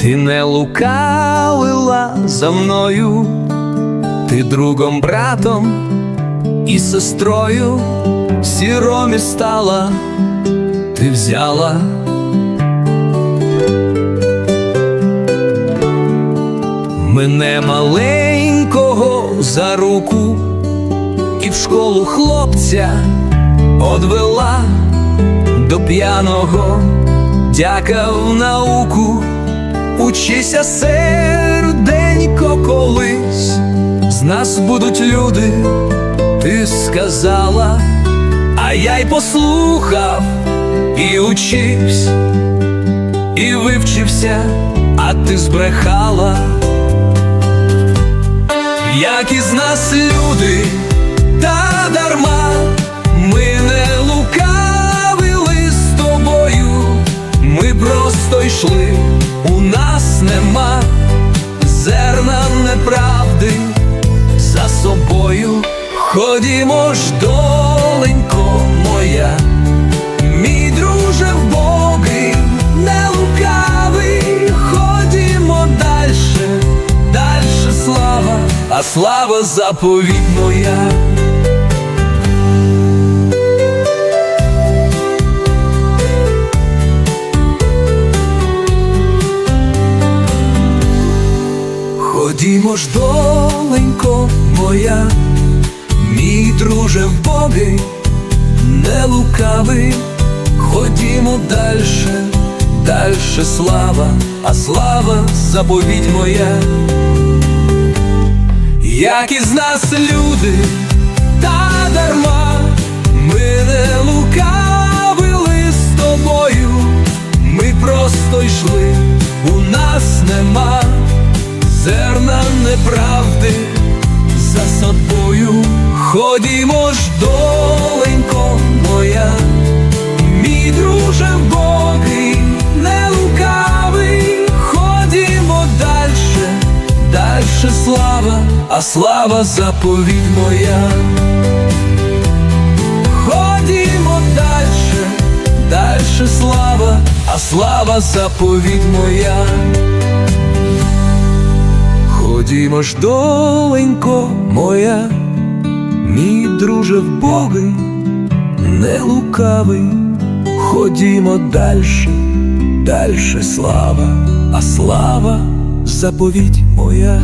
Ти не лукавила за мною, ти другом, братом і сестрою сіромі стала, ти взяла. Мене маленького за руку школу хлопця одвела до п'яного, дяка в науку, учися серденько колись, з нас будуть люди, ти сказала, а я й послухав і учився, і вивчився, а ти збрехала. Як із нас люди, дарма, ми не лукавили з тобою, ми просто йшли, у нас нема зерна неправди за собою. Ходімо ж, доленько моя, мій друже в Боги, не лукавий, ходімо дальше, дальше слава, а слава заповідь моя. Ходімо ж, доленько моя, мій друже в Боги, не лукавий, ходімо дальше, дальше слава, а слава заповідь моя. Як із нас люди, та дарма, ми не лукавили неправди за собою. Ходімо ж, доленько моя, мій друже Боги, не лукавий, ходімо дальше, дальше слава, а слава заповідь моя. Ходімо дальше, дальше слава, а слава заповідь моя. Ходімо ж, доленько моя, мій друже в Боги, не лукавий, ходімо дальше, дальше слава, а слава заповідь моя.